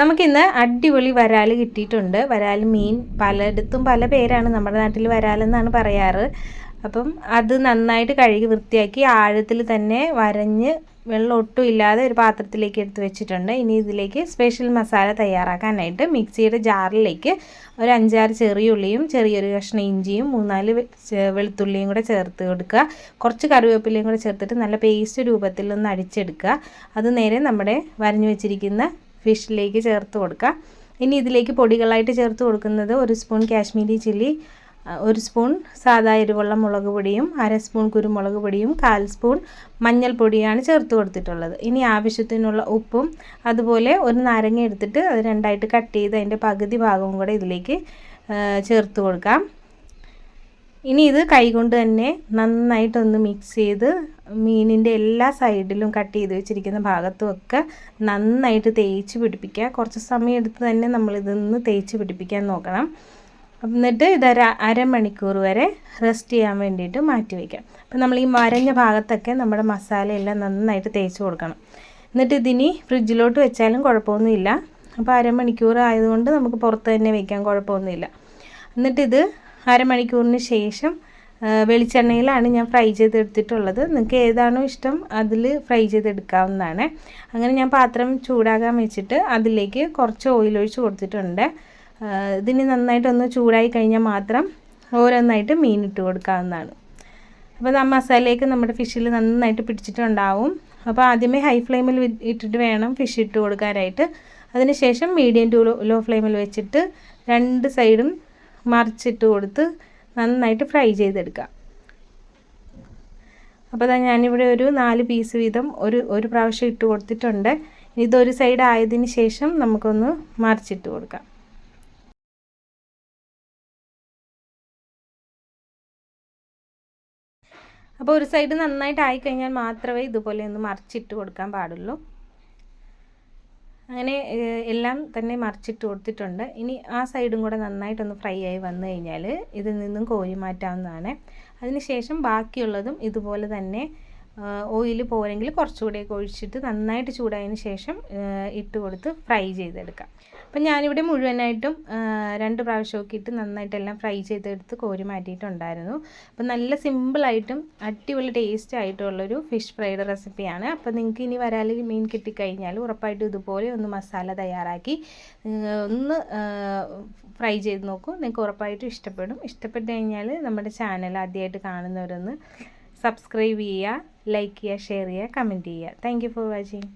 നമുക്കിന്ന് അടിപൊളി വരാൽ കിട്ടിയിട്ടുണ്ട്. വരാൽ മീൻ പലയിടത്തും പല പേരാണ് നമ്മുടെ നാട്ടിൽ വരാലെന്നാണ് പറയാറ്. അപ്പം അത് നന്നായിട്ട് കഴുകി വൃത്തിയാക്കി ആഴത്തിൽ തന്നെ വരഞ്ഞ് വെള്ളം ഒട്ടും ഇല്ലാതെ ഒരു പാത്രത്തിലേക്ക് എടുത്ത് വെച്ചിട്ടുണ്ട്. ഇനി ഇതിലേക്ക് സ്പെഷ്യൽ മസാല തയ്യാറാക്കാനായിട്ട് മിക്സിയുടെ ജാറിലേക്ക് ഒരു അഞ്ചാറ് ചെറിയ ഉള്ളിയും ചെറിയൊരു കഷ്ണം ഇഞ്ചിയും മൂന്നാൽ വെളുത്തുള്ളിയും കൂടെ ചേർത്ത് കൊടുക്കുക. കുറച്ച് കറിവേപ്പിലയും കൂടെ ചേർത്തിട്ട് നല്ല പേസ്റ്റ് രൂപത്തിൽ ഒന്ന് അടിച്ചെടുക്കുക. അത് നേരെ നമ്മുടെ വരഞ്ഞു വെച്ചിരിക്കുന്ന ഫിഷിലേക്ക് ചേർത്ത് കൊടുക്കുക. ഇനി ഇതിലേക്ക് പൊടികളായിട്ട് ചേർത്ത് കൊടുക്കുന്നത് ഒരു സ്പൂൺ കാശ്മീരി ചില്ലി ഒരു സ്പൂൺ സാധാ എരിവുള്ള മുളക് പൊടിയും അര സ്പൂൺ കുരുമുളക് പൊടിയും കാൽ സ്പൂൺ മഞ്ഞൾപ്പൊടിയാണ് ചേർത്ത് കൊടുത്തിട്ടുള്ളത്. ഇനി ആവശ്യത്തിനുള്ള ഉപ്പും അതുപോലെ ഒരു നാരങ്ങ എടുത്തിട്ട് അത് രണ്ടായിട്ട് കട്ട് ചെയ്ത് അതിന്റെ പകുതി ഭാഗവും കൂടെ ഇതിലേക്ക് ചേർത്ത് കൊടുക്കാം. ഇനി ഇത് കൈകൊണ്ട് തന്നെ നന്നായിട്ടൊന്ന് മിക്സ് ചെയ്ത് മീനിന്റെ എല്ലാ സൈഡിലും കട്ട് ചെയ്ത് വെച്ചിരിക്കുന്ന ഭാഗത്തുമൊക്കെ നന്നായിട്ട് തേച്ച് പിടിപ്പിക്കുക. കുറച്ച് സമയം എടുത്ത് തന്നെ നമ്മളിതൊന്ന് തേച്ച് പിടിപ്പിക്കാൻ നോക്കണം. എന്നിട്ട് ഇതൊരു അരമണിക്കൂർ വരെ റെസ്റ്റ് ചെയ്യാൻ വേണ്ടിയിട്ട് മാറ്റി വയ്ക്കാം അപ്പം നമ്മൾ ഈ മരഞ്ഞ ഭാഗത്തൊക്കെ നമ്മുടെ മസാലയെല്ലാം നന്നായിട്ട് തേച്ച് കൊടുക്കണം. എന്നിട്ട് ഇതിനി ഫ്രിഡ്ജിലോട്ട് വെച്ചാലും കുഴപ്പമൊന്നുമില്ല. അപ്പോൾ അരമണിക്കൂർ ആയതുകൊണ്ട് നമുക്ക് പുറത്ത് തന്നെ വയ്ക്കാൻ കുഴപ്പമൊന്നുമില്ല. എന്നിട്ടിത് അരമണിക്കൂറിന് ശേഷം വെളിച്ചെണ്ണയിലാണ് ഞാൻ ഫ്രൈ ചെയ്തെടുത്തിട്ടുള്ളത്. നിങ്ങൾക്ക് ഏതാണോ ഇഷ്ടം അതിൽ ഫ്രൈ ചെയ്തെടുക്കാവുന്നതാണ്. അങ്ങനെ ഞാൻ പാത്രം ചൂടാകാൻ വെച്ചിട്ട് അതിലേക്ക് കുറച്ച് ഓയിൽ ഒഴിച്ച് കൊടുത്തിട്ടുണ്ട്. ഇതിന് നന്നായിട്ടൊന്ന് ചൂടായി കഴിഞ്ഞാൽ മാത്രം ഓരോന്നായിട്ട് മീൻ ഇട്ട് കൊടുക്കാവുന്നതാണ്. അപ്പോൾ ആ മസാലയൊക്കെ നമ്മുടെ ഫിഷിൽ നന്നായിട്ട് പിടിച്ചിട്ടുണ്ടാവും. അപ്പോൾ ആദ്യമേ ഹൈ ഫ്ലെയിമിൽ ഇട്ടിട്ട് വേണം ഫിഷ് ഇട്ട് കൊടുക്കാനായിട്ട്. അതിനുശേഷം മീഡിയം ടു ലോ ഫ്ലെയിമിൽ വെച്ചിട്ട് രണ്ട് സൈഡും മറിച്ചിട്ട് കൊടുത്ത് നന്നായിട്ട് ഫ്രൈ ചെയ്തെടുക്കുക. അപ്പോൾ അതാ ഞാനിവിടെ ഒരു നാല് പീസ് വീതം ഒരു ഒരു പ്രാവശ്യം ഇട്ട് കൊടുത്തിട്ടുണ്ട്. ഇതൊരു സൈഡ് ആയതിന് ശേഷം നമുക്കൊന്ന് മറിച്ചിട്ട് കൊടുക്കാം. അപ്പോൾ ഒരു സൈഡ് നന്നായിട്ട് ആയിക്കഴിഞ്ഞാൽ മാത്രമേ ഇതുപോലെ ഒന്ന് മറിച്ചിട്ട് കൊടുക്കാൻ പാടുള്ളൂ. അങ്ങനെ എല്ലാം തന്നെ മറിച്ചിട്ട് കൊടുത്തിട്ടുണ്ട്. ഇനി ആ സൈഡും കൂടെ നന്നായിട്ടൊന്ന് ഫ്രൈ ആയി വന്നു കഴിഞ്ഞാൽ ഇതിൽ നിന്നും കോരി മാറ്റാവുന്നതാണ്. അതിനുശേഷം ബാക്കിയുള്ളതും ഇതുപോലെ തന്നെ ഓയിൽ പോരെങ്കിൽ കുറച്ചുകൂടെയൊക്കെ ഒഴിച്ചിട്ട് നന്നായിട്ട് ചൂടായതിന് ശേഷം ഇട്ട് കൊടുത്ത് ഫ്രൈ ചെയ്തെടുക്കാം. അപ്പം ഞാനിവിടെ മുഴുവനായിട്ടും രണ്ട് പ്രാവശ്യമൊക്കെ ഇട്ട് നന്നായിട്ടെല്ലാം ഫ്രൈ ചെയ്തെടുത്ത് കോരി മാറ്റിയിട്ടുണ്ടായിരുന്നു. അപ്പം നല്ല സിമ്പിളായിട്ടും അടിപൊളി ടേസ്റ്റ് ആയിട്ടുള്ളൊരു ഫിഷ് ഫ്രൈഡ് റെസിപ്പിയാണ് അപ്പം നിങ്ങൾക്ക് ഇനി വരാൽ മീൻ കിട്ടിക്കഴിഞ്ഞാൽ ഉറപ്പായിട്ടും ഇതുപോലെ ഒന്ന് മസാല തയ്യാറാക്കി ഒന്ന് ഫ്രൈ ചെയ്ത് നോക്കൂ. നിങ്ങൾക്ക് ഉറപ്പായിട്ടും ഇഷ്ടപ്പെടും. ഇഷ്ടപ്പെട്ട് കഴിഞ്ഞാൽ നമ്മുടെ ചാനൽ ആദ്യമായിട്ട് കാണുന്നവരൊന്ന് സബ്സ്ക്രൈബ് ചെയ്യുക ലൈക്ക് ചെയ്യുക ഷെയർ ചെയ്യുക കമന്റ് ചെയ്യുക. Thank for watching